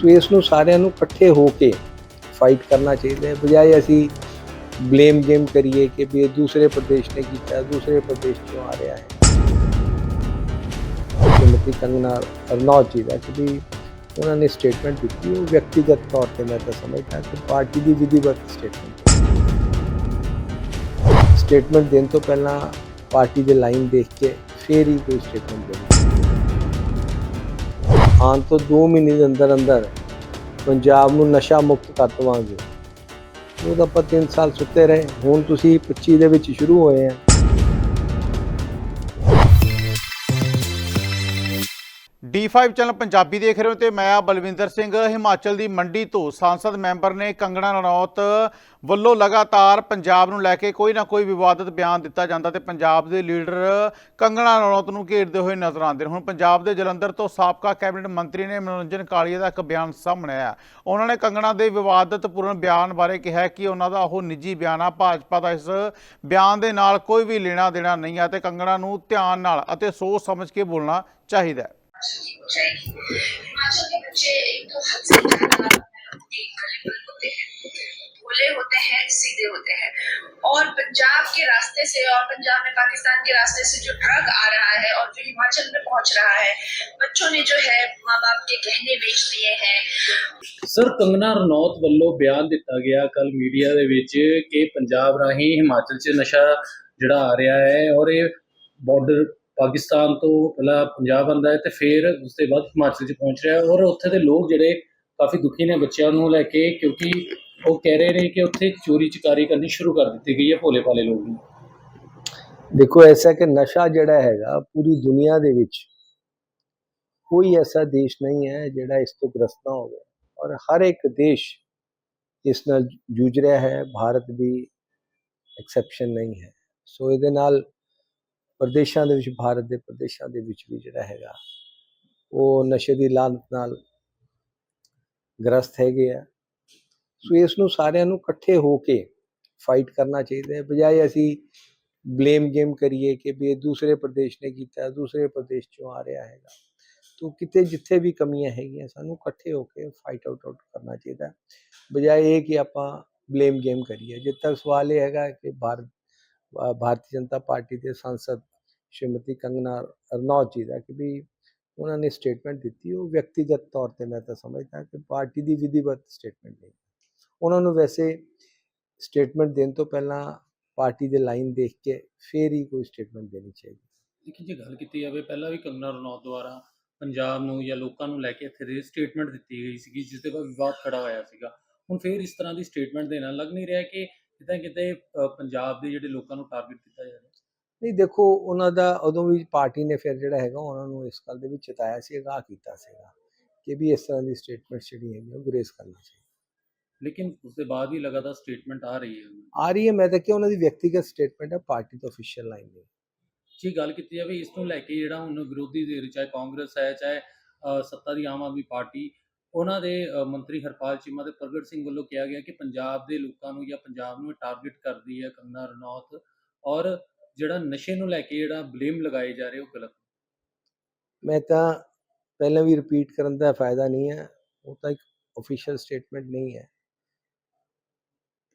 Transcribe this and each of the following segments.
ਸੋ ਇਸ ਨੂੰ ਸਾਰਿਆਂ ਨੂੰ ਇਕੱਠੇ ਹੋ ਕੇ ਫਾਈਟ ਕਰਨਾ ਚਾਹੀਦਾ ਹੈ। ਬਜਾਏ ਅਸੀਂ ਬਲੇਮ ਗੇਮ ਕਰੀਏ ਕਿ ਵੀ ਇਹ ਦੂਸਰੇ ਪ੍ਰਦੇਸ਼ ਨੇ ਕੀਤਾ, ਦੂਸਰੇ ਪ੍ਰਦੇਸ਼ ਤੋਂ ਆ ਰਿਹਾ ਹੈ। ਸ਼੍ਰੀਮਤੀ ਕੰਗਨਾ ਰਣੌਤ ਜੀ ਦਾ ਕਿ ਉਹਨਾਂ ਨੇ ਸਟੇਟਮੈਂਟ ਦਿੱਤੀ, ਉਹ ਵਿਅਕਤੀਗਤ ਤੌਰ ਤੇ ਮੈਂ ਤਾਂ ਸਮਝਦਾ ਕਿ ਪਾਰਟੀ ਦੀ ਵਿਧੀਵਤ ਸਟੇਟਮੈਂਟ ਸਟੇਟਮੈਂਟ ਦੇਣ ਤੋਂ ਪਹਿਲਾਂ ਪਾਰਟੀ ਦੇ ਲਾਈਨ ਦੇਖ ਕੇ ਫਿਰ ਹੀ ਕੋਈ ਸਟੇਟਮੈਂਟ ਦੇਣੀ। ਆਉਣ ਤੋਂ 2 ਮਹੀਨੇ ਦੇ ਅੰਦਰ ਅੰਦਰ ਪੰਜਾਬ ਨੂੰ ਨਸ਼ਾ ਮੁਕਤ ਕਰ ਦਵਾਂਗੇ। ਉਹ ਤਾਂ ਆਪਾਂ 3 ਸਾਲ ਸੁੱਤੇ ਰਹੇ, ਹੁਣ ਤੁਸੀਂ 25 ਦੇ ਵਿੱਚ ਸ਼ੁਰੂ ਹੋਏ ਆ। D5 ਚੈਨਲ ਪੰਜਾਬੀ ਦੇਖ ਰਹੇ ਹੋ ਤੇ ਮੈਂ ਆ ਬਲਵਿੰਦਰ ਸਿੰਘ। ਹਿਮਾਚਲ ਦੀ ਮੰਡੀ ਤੋਂ ਸੰਸਦ ਮੈਂਬਰ ਨੇ ਕੰਗਣਾ ਰਣੌਤ ਵੱਲੋਂ ਲਗਾਤਾਰ ਪੰਜਾਬ ਨੂੰ ਲੈ ਕੇ ਕੋਈ ਨਾ ਕੋਈ ਵਿਵਾਦਤ ਬਿਆਨ ਦਿੱਤਾ ਜਾਂਦਾ ਤੇ ਪੰਜਾਬ ਦੇ ਲੀਡਰ ਕੰਗਣਾ ਰਣੌਤ ਨੂੰ ਘੇਰਦੇ ਹੋਏ ਨਜ਼ਰ ਆਉਂਦੇ ਨੇ। ਹੁਣ ਪੰਜਾਬ ਦੇ ਜਲੰਧਰ ਤੋਂ ਸਾਬਕਾ ਕੈਬਨਿਟ ਮੰਤਰੀ ਨੇ ਮਨੋਰੰਜਨ ਕਾਲੀਆ ਦਾ ਇੱਕ ਬਿਆਨ ਸਾਹਮਣੇ ਆਇਆ। ਉਹਨਾਂ ਨੇ ਕੰਗਣਾ ਦੇ ਵਿਵਾਦਤਪੂਰਨ ਬਿਆਨ ਬਾਰੇ ਕਿਹਾ ਕਿ ਉਹਨਾਂ ਦਾ ਉਹ ਨਿੱਜੀ ਬਿਆਨ ਆ। ਭਾਜਪਾ ਦਾ ਇਸ ਬਿਆਨ ਦੇ ਨਾਲ ਕੋਈ ਵੀ ਲੈਣਾ ਦੇਣਾ ਨਹੀਂ ਹੈ ਤੇ ਕੰਗਣਾ ਨੂੰ ਧਿਆਨ ਨਾਲ ਅਤੇ ਸੋਚ ਸਮਝ ਕੇ ਬੋਲਣਾ ਚਾਹੀਦਾ ਹੈ। जाएगी हिमाचल के बच्चे एक तो हद से ज्यादा गलिबल होते हैं भोले होते हैं सीधे होते हैं और पंजाब के रास्ते से और पंजाब में पाकिस्तान के रास्ते से जो ड्रग आ रहा है और जो हिमाचल में पहुंच रहा है बच्चों ने जो है माँ बाप के गहने बेच दिए हैं ਸਰ ਕੰਗਨਾ ਰਣੌਤ ਵੱਲੋਂ ਬਿਆਨ ਦਿੱਤਾ ਗਿਆ ਕੱਲ ਮੀਡੀਆ ਦੇ ਵਿੱਚ ਕਿ ਪੰਜਾਬ ਰਾਹੀਂ ਹਿਮਾਚਲ 'ਚ ਨਸ਼ਾ ਜਿਹੜਾ ਆ ਰਿਹਾ ਹੈ ਔਰ ਇਹ ਬਾਰਡਰ ਪਾਕਿਸਤਾਨ ਤੋਂ ਪਹਿਲਾਂ ਪੰਜਾਬ ਆਉਂਦਾ ਹੈ ਤੇ ਫਿਰ ਉਸ ਤੋਂ ਬਾਅਦ ਹਿਮਾਚਲ 'ਚ ਪਹੁੰਚ ਰਿਹਾ ਔਰ ਉੱਥੇ ਦੇ ਲੋਕ ਜਿਹੜੇ ਕਾਫੀ ਦੁਖੀ ਨੇ ਬੱਚਿਆਂ ਨੂੰ ਲੈ ਕੇ ਕਿਉਂਕਿ ਉਹ ਕਹਿ ਰਹੇ ਨੇ ਕਿ ਉੱਥੇ ਚੋਰੀ ਚਕਾਰੀ ਕਰਨੀ ਸ਼ੁਰੂ ਕਰ ਦਿੱਤੀ ਗਈ ਹੈ ਭੋਲੇ ਭਾਲੇ ਲੋਕ ਨੂੰ ਦੇਖੋ, ਐਸਾ ਕਿ ਨਸ਼ਾ ਜਿਹੜਾ ਹੈਗਾ ਪੂਰੀ ਦੁਨੀਆ ਦੇ ਵਿੱਚ ਕੋਈ ਐਸਾ ਦੇਸ਼ ਨਹੀਂ ਹੈ ਜਿਹੜਾ ਇਸ ਤੋਂ ਗ੍ਰਸਤ ਨਾ ਹੋਵੇ ਔਰ ਹਰ ਇੱਕ ਦੇਸ਼ ਇਸ ਨਾਲ ਜੂਝ ਰਿਹਾ ਹੈ, ਭਾਰਤ ਵੀ ਐਕਸੈਪਸ਼ਨ ਨਹੀਂ ਹੈ। ਸੋ ਇਹਦੇ ਨਾਲ ਪ੍ਰਦੇਸ਼ਾਂ ਦੇ ਵਿੱਚ, ਭਾਰਤ ਦੇ ਪ੍ਰਦੇਸ਼ਾਂ ਦੇ ਵਿੱਚ ਵੀ ਜਿਹੜਾ ਹੈਗਾ, ਉਹ ਨਸ਼ੇ ਦੀ ਲਾਨਤ ਨਾਲ ਗ੍ਰਸਤ ਹੈਗੇ ਆ। ਸੋ ਇਸ ਨੂੰ ਸਾਰਿਆਂ ਨੂੰ ਇਕੱਠੇ ਹੋ ਕੇ ਫਾਈਟ ਕਰਨਾ ਚਾਹੀਦਾ ਹੈ। ਬਜਾਏ ਅਸੀਂ ਬਲੇਮ ਗੇਮ ਕਰੀਏ ਕਿ ਵੀ ਇਹ ਦੂਸਰੇ ਪ੍ਰਦੇਸ਼ ਨੇ ਕੀਤਾ, ਦੂਸਰੇ ਪ੍ਰਦੇਸ਼ ਚੋਂ ਆ ਰਿਹਾ ਹੈਗਾ। ਤੋ ਕਿਤੇ ਜਿੱਥੇ ਵੀ ਕਮੀਆਂ ਹੈਗੀਆਂ, ਸਾਨੂੰ ਇਕੱਠੇ ਹੋ ਕੇ ਫਾਈਟ ਆਊਟ ਆਊਟ ਕਰਨਾ ਚਾਹੀਦਾ ਬਜਾਏ ਇਹ ਕਿ ਆਪਾਂ ਬਲੇਮ ਗੇਮ ਕਰੀਏ। ਜਦ ਤੱਕ ਸਵਾਲ ਇਹ ਹੈਗਾ ਕਿ ਭਾਰਤ ਭਾਰਤੀ ਜਨਤਾ ਪਾਰਟੀ ਦੇ ਸੰਸਦ ਸ਼੍ਰੀਮਤੀ ਕੰਗਨਾ ਰਣੌਤ ਜੀ ਦਾ ਕਿ ਵੀ ਉਹਨਾਂ ਨੇ ਸਟੇਟਮੈਂਟ ਦਿੱਤੀ ਉਹ ਵਿਅਕਤੀਗਤ ਤੌਰ ਤੇ ਮੈਂ ਤਾਂ ਸਮਝਦਾ ਕਿ ਪਾਰਟੀ ਦੀ ਵਿਧੀਵਤ ਸਟੇਟਮੈਂਟ ਨਹੀਂ ਉਹਨਾਂ ਨੂੰ ਵੈਸੇ ਸਟੇਟਮੈਂਟ ਦੇਣ ਤੋਂ ਪਹਿਲਾਂ ਪਾਰਟੀ ਦੇ ਲਾਈਨ ਦੇਖ ਕੇ ਫਿਰ ਹੀ ਕੋਈ ਸਟੇਟਮੈਂਟ ਦੇਣੀ ਚਾਹੀਦੀ ਦੇਖੀ ਜੇ ਗੱਲ ਕੀਤੀ ਜਾਵੇ ਪਹਿਲਾਂ ਵੀ ਕੰਗਨਾ ਰਣੌਤ ਦੁਆਰਾ ਪੰਜਾਬ ਨੂੰ ਜਾਂ ਲੋਕਾਂ ਨੂੰ ਲੈ ਕੇ ਇੱਥੇ ਦੇ ਸਟੇਟਮੈਂਟ ਦਿੱਤੀ ਗਈ ਸੀਗੀ ਜਿਸ ਦੇ ਬਾਅਦ ਵਿਵਾਦ ਖੜਾ ਹੋਇਆ ਸੀਗਾ ਹੁਣ ਫੇਰ ਇਸ ਤਰ੍ਹਾਂ ਦੀ ਸਟੇਟਮੈਂਟ ਦੇਣਾ ਲੱਗ ਨਹੀਂ ਰਿਹਾ ਕਿ ਕਿਤੇ ਕਿਤੇ ਪੰਜਾਬ ਦੇ ਜਿਹੜੇ ਲੋਕਾਂ ਨੂੰ ਟਾਰਗੇਟ ਕੀਤਾ ਜਾ ਰਿਹਾ। ਨਹੀਂ ਦੇਖੋ ਉਹਨਾਂ ਦਾ ਉਦੋਂ ਵੀ ਪਾਰਟੀ ਨੇ ਫਿਰ ਜਿਹੜਾ ਹੈਗਾ ਉਹਨਾਂ ਨੂੰ ਇਸ ਗੱਲ ਦੇ ਵਿੱਚ ਚਿਤਾਇਆ ਸੀ ਅਗਾਹ ਕੀਤਾ ਸੀਗਾ ਕਿ ਵੀ ਇਸ ਤਰ੍ਹਾਂ ਦੀ ਸਟੇਟਮੈਂਟ ਜਿਹੜੀ ਹੈਗੀ ਉਹ ਗੁਰੇਜ਼ ਕਰਨੀ ਚਾਹੀਦੀ। ਲੇਕਿਨ ਉਸ ਦੇ ਬਾਅਦ ਵੀ ਲਗਾਤਾਰ ਸਟੇਟਮੈਂਟ ਆ ਰਹੀ ਹੈ। ਆ ਰਹੀ ਹੈ ਮੈਂ ਤਾਂ ਕਿ ਉਹਨਾਂ ਦੀ ਵਿਅਕਤੀਗਤ ਸਟੇਟਮੈਂਟ ਹੈ ਪਾਰਟੀ ਤੋਂ ਅਫੀਸ਼ੀਅਲ ਲਾਈਨ ਨਹੀਂ ਜੀ ਗੱਲ ਕੀਤੀ ਜਾਵੇ ਇਸ ਨੂੰ ਲੈ ਕੇ ਜਿਹੜਾ ਹੁਣ ਵਿਰੋਧੀ ਧਿਰ ਚਾਹੇ ਕਾਂਗਰਸ ਹੈ ਚਾਹੇ ਸੱਤਾ ਦੀ ਆਮ ਆਦਮੀ ਪਾਰਟੀ ਉਹਨਾਂ ਦੇ ਮੰਤਰੀ ਹਰਪਾਲ ਚੀਮਾ ਤੇ ਪ੍ਰਗਟ ਸਿੰਘ ਵੱਲੋਂ ਕਿਹਾ ਗਿਆ ਕਿ ਪੰਜਾਬ ਦੇ ਲੋਕਾਂ ਨੂੰ ਜਾਂ ਪੰਜਾਬ ਨੂੰ ਟਾਰਗੇਟ ਕਰਦੀ ਹੈ ਕੰਗਨਾ ਰਣੌਤ ਔਰ ਜਿਹੜਾ ਨਸ਼ੇ ਨੂੰ ਲੈ ਕੇ ਜਿਹੜਾ ਬਲੇਮ ਲਗਾਏ ਜਾ ਰਹੇ ਉਹ ਗਲਤ ਮੈਂ ਤਾਂ ਪਹਿਲਾਂ ਵੀ ਰਿਪੀਟ ਕਰਨ ਦਾ ਫਾਇਦਾ ਨਹੀਂ ਹੈ, ਉਹ ਤਾਂ ਇੱਕ ਅਫੀਸ਼ੀਅਲ ਸਟੇਟਮੈਂਟ ਨਹੀਂ ਹੈ।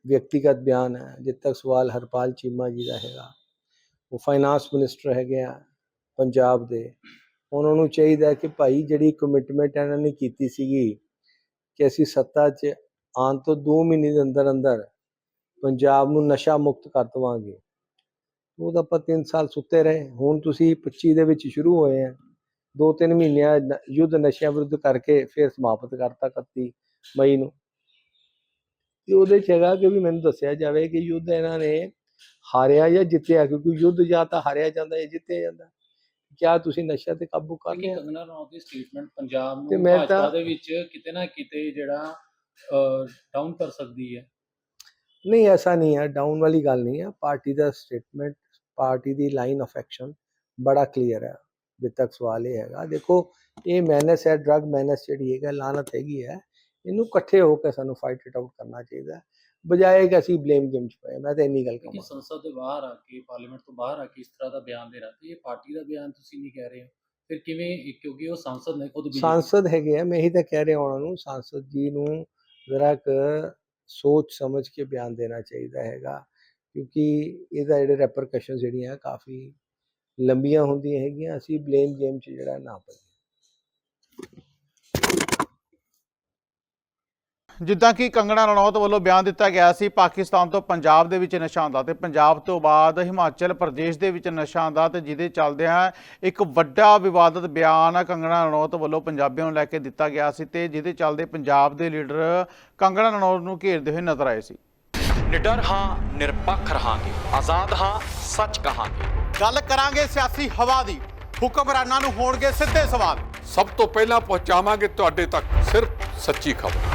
ਵਿਅਕਤੀਗਤ ਬਿਆਨ ਹੈ, ਜਿੱਦ ਤੱਕ ਸਵਾਲ ਹਰਪਾਲ ਚੀਮਾ ਜੀ ਦਾ ਹੈਗਾ। ਉਹ ਫਾਈਨਾਂਸ ਮਿਨਿਸਟਰ ਹੈਗੇ ਆ ਪੰਜਾਬ ਦੇ। ਉਹਨਾਂ ਨੂੰ ਚਾਹੀਦਾ ਕਿ ਭਾਈ ਜਿਹੜੀ ਕਮਿਟਮੈਂਟ ਇਹਨਾਂ ਨੇ ਕੀਤੀ ਸੀਗੀ ਕਿ ਅਸੀਂ ਸੱਤਾ 'ਚ ਆਉਣ ਤੋਂ 2 ਮਹੀਨੇ ਦੇ ਅੰਦਰ ਅੰਦਰ ਪੰਜਾਬ ਨੂੰ ਨਸ਼ਾ ਮੁਕਤ ਕਰ ਦਵਾਂਗੇ। ਉਹ ਤਾਂ ਆਪਾਂ 3 ਸਾਲ ਸੁੱਤੇ ਰਹੇ, ਹੁਣ ਤੁਸੀਂ 25 ਦੇ ਵਿੱਚ ਸ਼ੁਰੂ ਹੋਏ ਆ। ਦੋ ਤਿੰਨ ਮਹੀਨਿਆਂ ਯੁੱਧ ਨਸ਼ਿਆਂ ਵਿਰੁੱਧ ਕਰਕੇ ਫਿਰ ਸਮਾਪਤ ਕਰਤਾ 31 ਮਈ ਨੂੰ। ਤੇ ਉਹਦੇ ਚ ਹੈਗਾ ਕਿ ਵੀ ਮੈਨੂੰ ਦੱਸਿਆ ਜਾਵੇ ਕਿ ਯੁੱਧ ਇਹਨਾਂ ਨੇ ਹਾਰਿਆ ਜਾਂ ਜਿੱਤਿਆ, ਕਿਉਂਕਿ ਯੁੱਧ ਜਾਂ ਤਾਂ ਹਾਰਿਆ ਜਾਂਦਾ ਜਾਂ ਜਿੱਤਿਆ ਜਾਂਦਾ। ਕਿਆ ਤੁਸੀਂ ਨਸ਼ਾ ਤੇ ਕਾਬੂ ਕਰ ਲਿਆ? ਕੰਗਨਾ ਰਣੌਤ ਦੀ ਸਟੇਟਮੈਂਟ ਪੰਜਾਬ ਤੇ ਨੂੰ ਮੈਂ ਭਾਜਪਾ ਤਾਂ- ਦੇ ਵਿੱਚ ਕਿਤੇ ਨਾ ਕਿਤੇ ਜਿਹੜਾ ਡਾਊਨ ਕਰ ਸਕਦੀ ਹੈ। ਨਹੀਂ ਐਸਾ ਨਹੀਂ ਹੈ। ਡਾਊਨ ਵਾਲੀ ਗੱਲ ਨਹੀਂ ਹੈ। ਪਾਰਟੀ ਦਾ ਸਟੇਟਮੈਂਟ ਪਾਰਟੀ ਦੀ ਲਾਈਨ ਆਫ ਐਕਸ਼ਨ ਬੜਾ ਕਲੀਅਰ ਹੈ। ਜਿੱਦ ਤੱਕ ਸਵਾਲ ਇਹ ਹੈਗਾ। ਦੇਖੋ ਇਹ ਮੈਨਸ ਹੈ ਡਰਗ ਮੈਨਸ ਜਿਹੜੀ ਹੈਗਾ ਲਾਨਤ ਹੈਗੀ ਹੈ। ਇਹਨੂੰ ਇਕੱਠੇ ਹੋ ਕੇ ਸਾਨੂੰ ਫਾਈਟ ਇਟ ਆਊਟ ਕਰਨਾ ਚਾਹੀਦਾ ਬਜਾਏ ਕਿ ਅਸੀਂ ਬਲੇਮ ਗੇਮ ਚ ਪਏ ਮੈਂ ਤਾਂ ਇੰਨੀ ਗੱਲ ਕਹਾਂ ਸੰਸਦ ਦੇ ਬਾਹਰ ਆ ਕੇ ਪਾਰਲੀਮੈਂਟ ਤੋਂ ਬਾਹਰ ਆ ਕੇ ਇਸ ਤਰ੍ਹਾਂ ਦਾ ਬਿਆਨ ਦੇ ਰਹੇ ਇਹ ਪਾਰਟੀ ਦਾ ਬਿਆਨ ਤੁਸੀਂ ਨਹੀਂ ਕਹਿ ਰਹੇ ਹੋ ਫਿਰ ਕਿਵੇਂ ਕਿਉਂਕਿ ਉਹ ਸੰਸਦ ਨੇ ਖੁਦ ਸੰਸਦ ਹੈਗੇ ਆ ਮੈਂ ਇਹੀ ਤਾਂ ਕਹਿ ਰਿਹਾ ਉਹਨਾਂ ਨੂੰ ਸੰਸਦ ਜੀ ਨੂੰ ਜ਼ਰਾ ਕ ਸੋਚ ਸਮਝ ਕੇ ਬਿਆਨ ਦੇਣਾ ਚਾਹੀਦਾ ਹੈਗਾ ਕਿਉਂਕਿ ਇਹਦਾ ਜਿਹੜੇ ਰੈਪਰਕਸ਼ਨ ਜਿਹੜੀਆਂ ਕਾਫੀ ਲੰਬੀਆਂ ਹੁੰਦੀਆਂ ਹੈਗੀਆਂ ਅਸੀਂ ਬਲੇਮ ਗੇਮ 'ਚ ਜਿਹੜਾ ਨਾ ਪਈਏ ਜਿੱਦਾਂ ਕਿ ਕੰਗਣਾ ਰਣੌਤ ਵੱਲੋਂ ਬਿਆਨ ਦਿੱਤਾ ਗਿਆ ਸੀ ਪਾਕਿਸਤਾਨ ਤੋਂ ਪੰਜਾਬ ਦੇ ਵਿੱਚ ਨਸ਼ਾ ਆਉਂਦਾ ਤੇ ਪੰਜਾਬ ਤੋਂ ਬਾਅਦ ਹਿਮਾਚਲ ਪ੍ਰਦੇਸ਼ ਦੇ ਵਿੱਚ ਨਸ਼ਾ ਆਉਂਦਾ ਤੇ ਜਿਹਦੇ ਚੱਲਦਿਆਂ ਇੱਕ ਵੱਡਾ ਵਿਵਾਦਤ ਬਿਆਨ ਕੰਗਣਾ ਰਣੌਤ ਵੱਲੋਂ ਪੰਜਾਬੀਆਂ ਨੂੰ ਲੈ ਕੇ ਦਿੱਤਾ ਗਿਆ ਸੀ ਤੇ ਜਿਹਦੇ ਚੱਲਦੇ ਪੰਜਾਬ ਦੇ ਲੀਡਰ ਕੰਗਣਾ ਰਣੌਤ ਨੂੰ ਘੇਰਦੇ ਹੋਏ ਨਜ਼ਰ ਆਏ ਸੀ। ਨਿਡਰ ਹਾਂ ਨਿਰਪੱਖ ਰਹਾਂਗੇ ਆਜ਼ਾਦ ਹਾਂ ਸੱਚ ਕਹਾਂਗੇ। ਗੱਲ ਕਰਾਂਗੇ ਸਿਆਸੀ ਹਵਾ ਦੀ ਹੁਕਮਰਾਨਾਂ ਨੂੰ ਹੋਣਗੇ ਸਿੱਧੇ ਸਵਾਲ। ਸਭ ਤੋਂ ਪਹਿਲਾਂ ਪਹੁੰਚਾਵਾਂਗੇ ਤੁਹਾਡੇ ਤੱਕ ਸਿਰਫ ਸੱਚੀ ਖਬਰ।